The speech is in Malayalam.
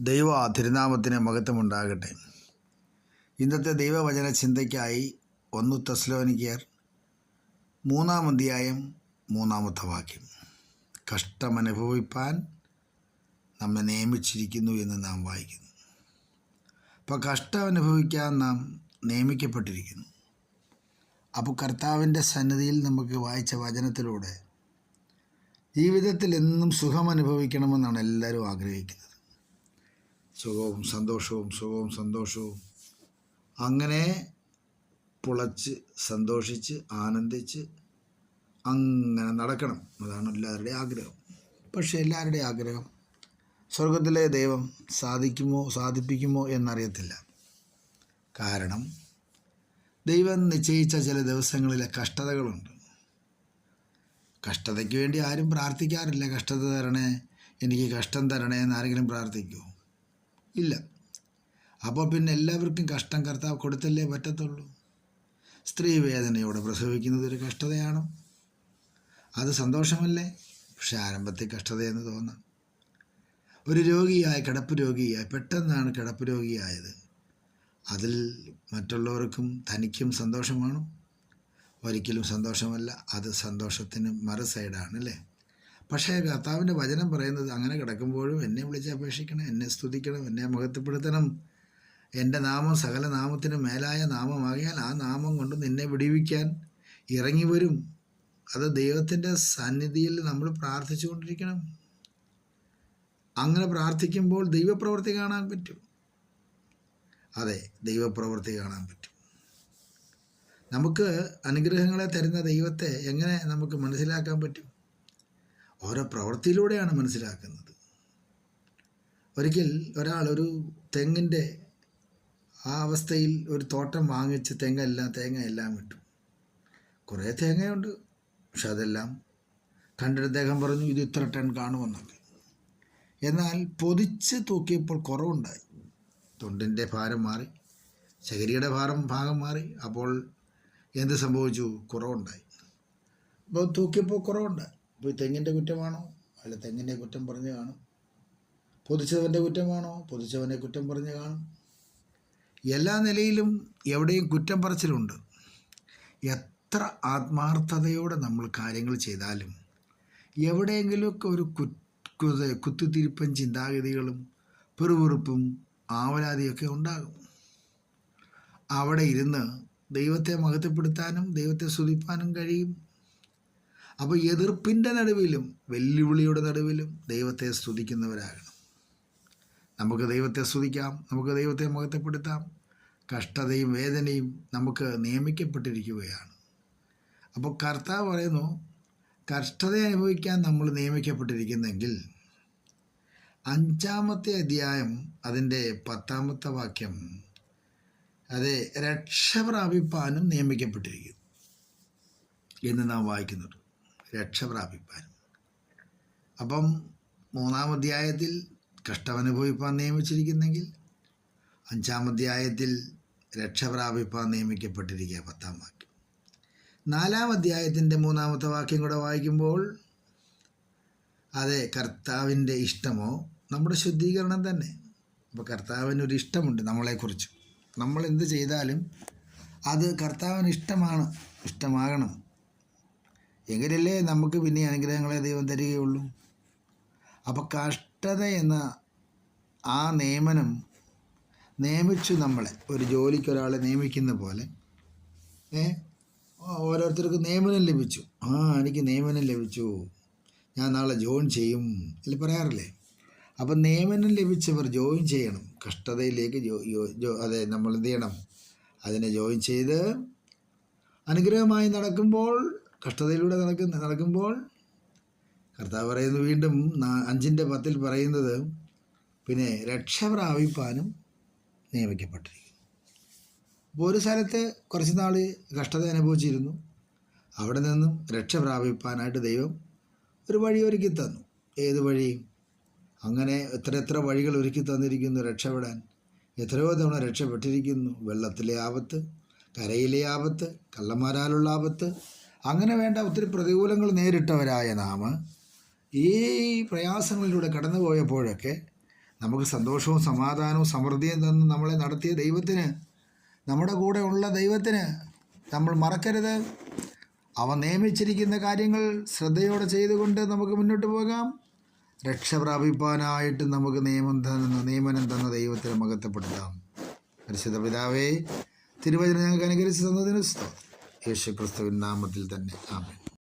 ദൈവ തിരുനാമത്തിന് മഹത്വമുണ്ടാകട്ടെ. ഇന്നത്തെ ദൈവവചന ചിന്തയ്ക്കായി ഒന്ന് തസ്ലോനിക്കർ മൂന്നാം അധ്യായം മൂന്നാമത്തെ വാക്യം. കഷ്ടമനുഭവിപ്പാൻ നമ്മെ നിയമിച്ചിരിക്കുന്നു എന്ന് നാം വായിക്കുന്നു. അപ്പോൾ കഷ്ടം അനുഭവിക്കാൻ നാം നിയമിക്കപ്പെട്ടിരിക്കുന്നു. അപ്പോൾ കർത്താവിന്റെ സന്നിധിയിൽ നമുക്ക് വായിച്ച വചനത്തിലൂടെ ജീവിതത്തിൽ എന്നും സുഖം അനുഭവിക്കണമെന്നാണ് എല്ലാവരും ആഗ്രഹിക്കുന്നത്. സുഖവും സന്തോഷവും സുഖവും സന്തോഷവും. അങ്ങനെ പുളച്ച് സന്തോഷിച്ച് ആനന്ദിച്ച് അങ്ങനെ നടക്കണം. അതാണ് എല്ലാവരുടെയും ആഗ്രഹം. പക്ഷേ എല്ലാവരുടെയും ആഗ്രഹം സ്വർഗത്തിലെ ദൈവം സാധിക്കുമോ സാധിപ്പിക്കുമോ എന്നറിയത്തില്ല. കാരണം ദൈവം നിശ്ചയിച്ച ചില ദിവസങ്ങളിലെ കഷ്ടതകളുണ്ട്. കഷ്ടതയ്ക്ക് വേണ്ടി ആരും പ്രാർത്ഥിക്കാറില്ല. കഷ്ടത തരണേ എനിക്ക് കഷ്ടം തരണേ എന്ന് ആരെങ്കിലും പ്രാർത്ഥിക്കുമോ ഇല്ല. അപ്പോൾ പിന്നെ എല്ലാവർക്കും കഷ്ടം കർത്താവ് കൊടുത്തല്ലേ പറ്റത്തുള്ളൂ. സ്ത്രീ വേദനയോടെ പ്രസവിക്കുന്നത് ഒരു കഷ്ടതയാണോ. അത് സന്തോഷമല്ലേ? പക്ഷെ ആരംഭത്തിൽ കഷ്ടതയെന്ന് തോന്നാം. ഒരു രോഗിയായ കിടപ്പ് രോഗിയായി പെട്ടെന്നാണ് കിടപ്പ് രോഗിയായത്. അതിൽ മറ്റുള്ളവർക്കും തനിക്കും സന്തോഷമാണോ ഒരിക്കലും സന്തോഷമല്ല അത് സന്തോഷത്തിന് മറു സൈഡാണ് അല്ലേ? പക്ഷേ കർത്താവിന്റെ വചനം പറയുന്നത് അങ്ങനെ കിടക്കുമ്പോഴും എന്നെ വിളിച്ച് അപേക്ഷിക്കണം എന്നെ സ്തുതിക്കണം എന്നെ മഹത്വപ്പെടുത്തണം. എന്റെ നാമം സകല നാമത്തിന് മേലായ നാമമാകിയാൽ ആ നാമം കൊണ്ട് നിന്നെ വിടിവിക്കാൻ ഇറങ്ങി വരും. അത് ദൈവത്തിന്റെ സന്നിധിയിൽ നമ്മൾ പ്രാർത്ഥിച്ചു കൊണ്ടിരിക്കണം അങ്ങനെ പ്രാർത്ഥിക്കുമ്പോൾ ദൈവപ്രവൃത്തി കാണാൻ പറ്റും. അതെ ദൈവപ്രവൃത്തി കാണാൻ പറ്റും. നമുക്ക് അനുഗ്രഹങ്ങളെ തരുന്ന ദൈവത്തെ എങ്ങനെ നമുക്ക് മനസ്സിലാക്കാൻ പറ്റും? ഓരോ പ്രവൃത്തിയിലൂടെയാണ് മനസ്സിലാക്കുന്നത്. ഒരിക്കൽ ഒരാൾ ഒരു തെങ്ങിന്റെ ആ അവസ്ഥയിൽ ഒരു തോട്ടം വാങ്ങിച്ച് തെങ്ങെല്ലാം തേങ്ങ എല്ലാം ഇട്ടു. കുറേ തേങ്ങയുണ്ട് പക്ഷെ അതെല്ലാം കണ്ടിട്ട് അദ്ദേഹം പറഞ്ഞു ഇത് ഇത്ര ടൺ കാണുമെന്നൊക്കെ. എന്നാൽ പൊതിച്ച് തൂക്കിയപ്പോൾ കുറവുണ്ടായി. തൊണ്ടിന്റെ ഭാരം മാറി ശകരിയുടെ ഭാരം ഭാഗം മാറി അപ്പോൾ എന്ത് സംഭവിച്ചു? കുറവുണ്ടായി. അപ്പോൾ തൂക്കിയപ്പോൾ കുറവുണ്ടായി. അപ്പോൾ ഈ തെങ്ങിന്റെ കുറ്റമാണോ? അല്ല തെങ്ങിന്റെ കുറ്റം പറഞ്ഞു കാണും. പൊതിച്ചവന്റെ കുറ്റമാണോ? പൊതിച്ചവനെ കുറ്റം പറഞ്ഞു കാണും. എല്ലാ നിലയിലും എവിടെയും കുറ്റം പറച്ചിലുണ്ട്. എത്ര ആത്മാർത്ഥതയോടെ നമ്മൾ കാര്യങ്ങൾ ചെയ്താലും എവിടെയെങ്കിലുമൊക്കെ ഒരു കുത്ത് കുത്തിത്തിരിപ്പൻ ചിന്താഗതികളും പെറുപെറുപ്പും ആവലാതിയൊക്കെ ഉണ്ടാകും. അവിടെ ഇരുന്ന് ദൈവത്തെ മഹത്വപ്പെടുത്താനും ദൈവത്തെ സ്തുതിപ്പാനും കഴിയും. അപ്പോൾ എതിർപ്പിന്റെ നടുവിലും വെല്ലുവിളിയുടെ നടുവിലും ദൈവത്തെ സ്തുതിക്കുന്നവരാകണം. നമുക്ക് ദൈവത്തെ സ്തുതിക്കാം നമുക്ക് ദൈവത്തെ മഹത്വപ്പെടുത്താം. കഷ്ടതയും വേദനയും നമുക്ക് നിയമിക്കപ്പെട്ടിരിക്കുകയാണ്. അപ്പോൾ കർത്താവ് പറയുന്നു കഷ്ടത അനുഭവിക്കാൻ നമ്മൾ നിയമിക്കപ്പെട്ടിരിക്കുന്നെങ്കിൽ അഞ്ചാമത്തെ അധ്യായം അതിന്റെ പത്താമത്തെ വാക്യം അതെ രക്ഷ പ്രാപിപ്പാനും നിയമിക്കപ്പെട്ടിരിക്കുന്നു എന്ന് നാം വായിക്കുന്നുണ്ട്. രക്ഷ പ്രാപിപ്പാനും അപ്പം മൂന്നാം അധ്യായത്തിൽ കഷ്ടമനുഭവിപ്പാൻ നിയമിച്ചിരിക്കുന്നെങ്കിൽ അഞ്ചാം അധ്യായത്തിൽ രക്ഷ പ്രാപിപ്പാൻ നിയമിക്കപ്പെട്ടിരിക്കുക പത്താം വാക്യം. നാലാം അധ്യായത്തിന്റെ മൂന്നാമത്തെ വാക്യം കൂടെ വായിക്കുമ്പോൾ അതെ കർത്താവിന്റെ ഇഷ്ടമോ? നമ്മുടെ ശുദ്ധീകരണം തന്നെ. അപ്പോൾ കർത്താവിന് ഒരു ഇഷ്ടമുണ്ട് നമ്മളെക്കുറിച്ച്. നമ്മൾ എന്ത് ചെയ്താലും അത് കർത്താവിന് ഇഷ്ടമാണ് ഇഷ്ടമാകണം. എങ്കിലല്ലേ നമുക്ക് പിന്നെ അനുഗ്രഹങ്ങളെ ദൈവം തരികയുള്ളൂ? അപ്പോൾ കഷ്ടത എന്ന ആ നിയമനം നിയമിച്ചു നമ്മളെ. ഒരു ജോലിക്ക് ഒരാളെ നിയമിക്കുന്ന പോലെ. ഏ? ഓരോരുത്തർക്കും നിയമനം ലഭിച്ചു. ആ എനിക്ക് നിയമനം ലഭിച്ചു. ഞാൻ നാളെ ജോയിൻ ചെയ്യും. അല്ലെ പറയാറില്ലേ? അപ്പം നിയമനം ലഭിച്ചവർ ജോയിൻ ചെയ്യണം. കഷ്ടതയിലേക്ക് ജോ ജോ അതെ നമ്മൾ എന്ത് ചെയ്യണം? അതിനെ ജോയിൻ ചെയ്ത് അനുഗ്രഹമായി നടക്കുമ്പോൾ കഷ്ടതയിലൂടെ നടക്കുന്ന നടക്കുമ്പോൾ കർത്താവ് പറയുന്നു വീണ്ടും അഞ്ചിന്റെ പത്തിൽ പറയുന്നത് പിന്നെ രക്ഷ പ്രാപിപ്പാനും നിയമിക്കപ്പെട്ടിരിക്കുന്നു. അപ്പോൾ ഒരു സ്ഥലത്ത് കുറച്ച് നാൾ കഷ്ടത അനുഭവിച്ചിരുന്നു. അവിടെ നിന്നും രക്ഷ പ്രാപിപ്പാനായിട്ട് ദൈവം ഒരു വഴി ഒരുക്കി തന്നു. ഏത് വഴി? അങ്ങനെ എത്ര എത്ര വഴികൾ ഒരുക്കി തന്നിരിക്കുന്നു രക്ഷപ്പെടാൻ. എത്രയോ തവണ രക്ഷപ്പെട്ടിരിക്കുന്നു. വെള്ളത്തിലെ ആപത്ത് കരയിലെ ആപത്ത് കള്ളന്മാരാലുള്ള ആപത്ത് അങ്ങനെ വേണ്ട ഒത്തിരി പ്രതികൂലങ്ങൾ നേരിട്ടവരായ നാം ഈ പ്രയാസങ്ങളിലൂടെ കടന്നു പോയപ്പോഴൊക്കെ നമുക്ക് സന്തോഷവും സമാധാനവും സമൃദ്ധിയും തന്ന് നമ്മളെ നടത്തിയ ദൈവത്തിന് നമ്മുടെ കൂടെ ഉള്ള ദൈവത്തിന് നമ്മൾ മറക്കരുത്. അവ നിയമിച്ചിരിക്കുന്ന കാര്യങ്ങൾ ശ്രദ്ധയോടെ ചെയ്തുകൊണ്ട് നമുക്ക് മുന്നോട്ട് പോകാം. രക്ഷ പ്രാപിപ്പാനായിട്ട് നമുക്ക് നിയമം തന്ന നിയമനം തന്ന ദൈവത്തിന് മകത്തപ്പെടുത്താം പരിശുദ്ധ പിതാവേ തിരുവചനം ഞങ്ങൾക്ക് അനുകരിച്ച് തന്നതിന് സ്തോത്രം. യേശു ക്രിസ്തുവിൻ നാമത്തിൽ തന്നെ. ആമേൻ.